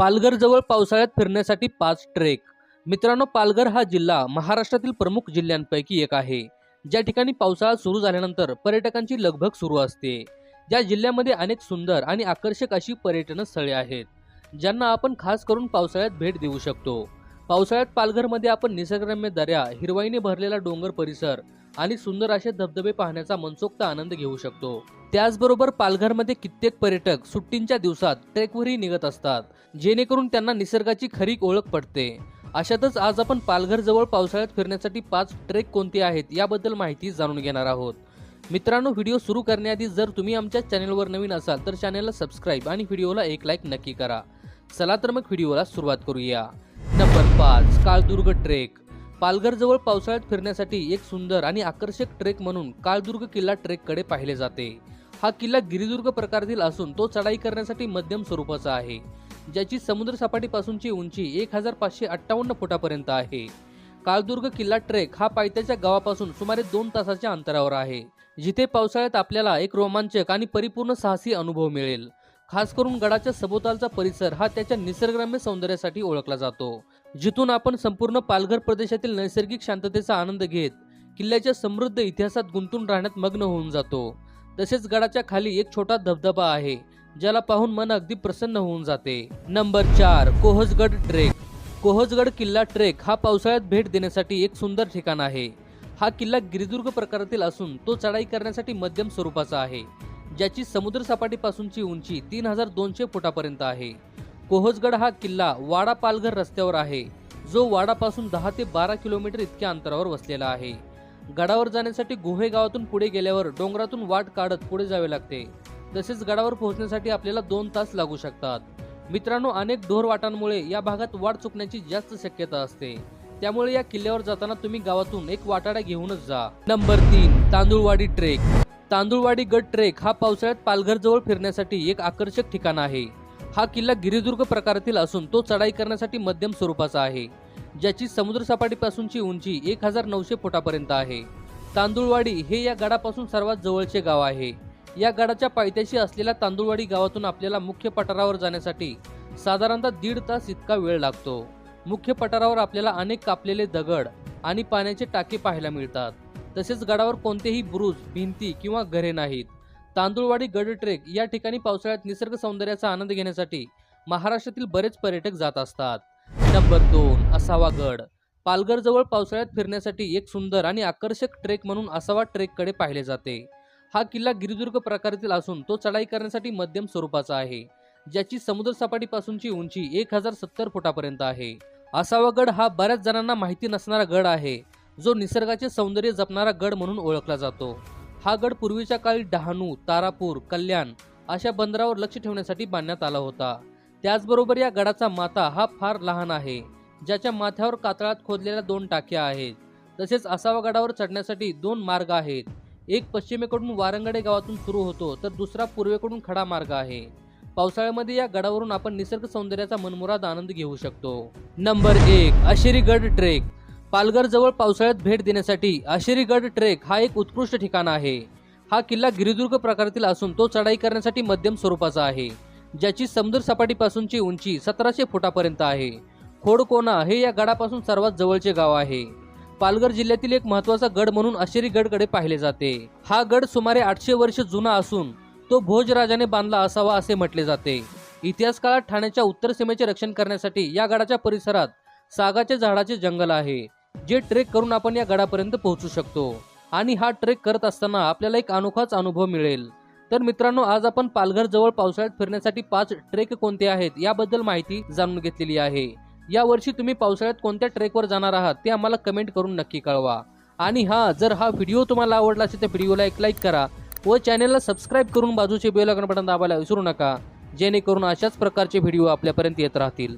पालघर जवळ पावसाळ्यात फिरण्यासाठी पाच ट्रेक. मित्रांनो पालघर हा जिल्हा महाराष्ट्रातील प्रमुख जिल्ह्यांपैकी एक आहे. ज्या ठिकाणी पावसाळा सुरू झाल्यानंतर पर्यटकांची लगभग सुरू असते. ज्या जिल्ह्यामध्ये अनेक सुंदर आणि आकर्षक अशी पर्यटन स्थळे आहेत ज्यांना आपण खास करून पावसाळ्यात भेट देऊ शकतो. पावसाळ्यात पालघरमध्ये आपण निसर्गरम्य दऱ्या हिरवाईने भरलेला डोंगर परिसर आणि सुंदर असे धबधबे पाहण्याचा मनसोक्त आनंद घेऊ शकतो. त्याचबरोबर पालघरमध्ये कित्येक पर्यटक सुट्टींच्या दिवसात ट्रेकवरही निघत असतात जेणेकरून त्यांना निसर्गाची खरी ओळख पडते. अशातच आज आपण पालघर जवळ पावसाळ्यात फिरण्यासाठी पाच ट्रेक कोणते आहेत याबद्दल माहिती जाणून घेणार आहोत. मित्रांनो व्हिडिओ सुरू करण्याआधी जर तुम्ही आमच्या चॅनलवर नवीन असाल तर चॅनलला सबस्क्राईब आणि व्हिडिओला एक लाईक नक्की करा. चला तर मग व्हिडिओला सुरुवात करूया. नंबर पाच काळदुर्ग ट्रेक. पालघर जवळ पावसाळ्यात फिरण्यासाठी एक सुंदर आणि आकर्षक ट्रेक म्हणून काळदुर्ग किल्ला ट्रेककडे पाहिले जाते. हा किल्ला गिरिदुर्ग प्रकारातील असून तो चढाई करण्यासाठी मध्यम स्वरूपाचा आहे ज्याची समुद्र सपाटीपासूनची उंची एक हजार पाचशे अठ्ठावन्न फुटापर्यंत आहे. काळदुर्ग किल्ला ट्रेक हा पायथ्याच्या गावापासून सुमारे दोन तासाच्या अंतरावर आहे जिथे पावसाळ्यात आपल्याला एक रोमांचक आणि परिपूर्ण साहसी अनुभव मिळेल. खास करून गडाच्या सभोवतालचा परिसर हा त्याच्या निसर्गरम्य सौंदर्यासाठी ओळखला जातो. जिथून आपण संपूर्ण पालघर प्रदेशातील नैसर्गिक शांततेचा आनंद घेत किल्ल्याच्या समृद्ध इतिहासात गुंतून राहण्यात मग्न होऊन जातो. तसेच गडाच्या खाली एक छोटा धबधबा आहे ज्याला पाहून मन अगदी प्रसन्न होऊन जाते. नंबर चार कोहजगड ट्रेक. कोहजगड किल्ला ट्रेक हा पावसाळ्यात भेट देण्यासाठी एक सुंदर ठिकाण आहे. हा किल्ला गिरिदुर्ग प्रकारातील असून तो चढाई करण्यासाठी मध्यम स्वरूपाचा आहे ज्याची समुद्र सपाटीपासूनची उंची तीन हजार दोनशे फुटापर्यंत आहे. कोहजगड हा किल्ला वाडा पालघर रस्त्यावर आहे जो वाडापासून दहा ते बारा किलोमीटर इतक्या अंतरावर वसलेला आहे. गडावर जाण्यासाठी गुहे गावातून पुढे गेल्यावर डोंगरातून वाट काढत पुढे जावे लागते. तसेच गडावर पोहोचण्यासाठी आपल्याला दोन तास लागू शकतात. मित्रांनो अनेक ढोर वाटांमुळे या भागात वाट चुकण्याची जास्त शक्यता असते. त्यामुळे या किल्ल्यावर जाताना तुम्ही गावातून एक वाटाडा घेऊनच जा. नंबर तीन तांदूळवाडी ट्रेक. तांदूळवाडी गड ट्रेक हा पावसाळ्यात पालघर जवळ फिरण्यासाठी एक आकर्षक ठिकाण आहे. हा किल्ला गिरिदुर्ग प्रकारातील असून तो चढाई करण्यासाठी मध्यम स्वरूपाचा आहे. ज्याची समुद्रसपाटीपासूनची उंची एक हजार नऊशे फुटापर्यंत आहे. तांदूळवाडी हे या गडापासून सर्वात जवळचे गाव आहे. या गडाच्या पायथ्याशी असलेल्या तांदूळवाडी गावातून आपल्याला मुख्य पठारावर जाण्यासाठी साधारणतः दीड तास इतका वेळ लागतो. मुख्य पठारावर आपल्याला अनेक कापलेले दगड आणि पाण्याचे टाके पाहायला मिळतात. तसेच गडावर कोणतेही बुरुज भिंती किंवा घरे नाहीत. तांदूळवाडी गड ट्रेक या ठिकाणी पावसाळ्यात निसर्ग सौंदर्याचा आनंद घेण्यासाठी महाराष्ट्रातील बरेच पर्यटक जात असतात. नंबर दोन असावा गड. पालघरजवळ पावसाळ्यात फिरण्यासाठी एक सुंदर आणि आकर्षक ट्रेक म्हणून असावा ट्रेककडे पाहिले जाते. हा किल्ला गिरिदुर्ग प्रकारातील असून तो चढाई करण्यासाठी मध्यम स्वरूपाचा आहे ज्याची समुद्र सपाटीपासूनची उंची एक हजार सत्तर फुटापर्यंत आहे. असावा गड हा बऱ्याच जणांना माहिती नसणारा गड आहे जो निसर्गाचे सौंदर्य जपणारा गड म्हणून ओळखला जातो. हा गड पूर्वीच्या काळी डहाणू तारापूर कल्याण अशा बंदरावर लक्ष ठेवण्यासाठी बांधण्यात आला होता. त्याचबरोबर या गडाचा माथा हा फार लहान आहे ज्याच्या माथ्यावर कातळात खोदलेल्या दोन टाक्या आहेत. तसेच असावा गडावर चढण्यासाठी दोन मार्ग आहेत. एक पश्चिमेकडून वारंगडे गावातून सुरू होतो तर दुसरा पूर्वेकडून खडा मार्ग आहे. पावसाळ्यामध्ये या गडावरून आपण निसर्ग सौंदर्याचा मनमुराद आनंद घेऊ शकतो. नंबर एक आशेरीगड ट्रेक. पालघर जवळ पावसाळ्यात भेट देण्यासाठी आशेरीगड ट्रेक हा एक उत्कृष्ट ठिकाण आहे. हा किल्ला गिरिदुर्ग प्रकारातील असून तो चढाई करण्यासाठी मध्यम स्वरूपाचा आहे. ज्याची समुद्र सपाटीपासूनची उंची सतराशे फुटापर्यंत आहे. खोडकोना हे या गडापासून सर्वात जवळचे गाव आहे. पालघर जिल्ह्यातील एक महत्त्वाचा गड म्हणून अशेरी गडकडे पाहिले जाते. हा गड सुमारे आठशे वर्ष जुना असून तो भोजराजाने बांधला असावा असे म्हटले जाते. इतिहास काळात ठाण्याच्या उत्तर सीमेचे रक्षण करण्यासाठी या गडाच्या परिसरात सागाच्या झाडाचे जंगल आहे जे ट्रेक करून आपण या गडापर्यंत पोहोचू शकतो. आणि हा ट्रेक करत असताना आपल्याला एक अनोखाच अनुभव मिळेल. तर मित्रांनो आज आपण पालघर जवळ पावसाळ्यात फिरण्यासाठी पाच ट्रेक कोणते आहेत याबद्दल माहिती जाणून घेतलेली आहे. या वर्षी तुम्ही पावसाळ्यात कोणत्या ट्रेकवर जाणार आहात ते आम्हाला कमेंट करून नक्की कळवा. आणि हा जर हा व्हिडिओ तुम्हाला आवडला असेल तर व्हिडिओला एक लाईक करा व चॅनलला सबस्क्राईब करून बाजूचे बेल आयकॉन बटन दाबायला विसरू नका जेणेकरून अशाच प्रकारचे व्हिडिओ आपल्यापर्यंत येत राहतील.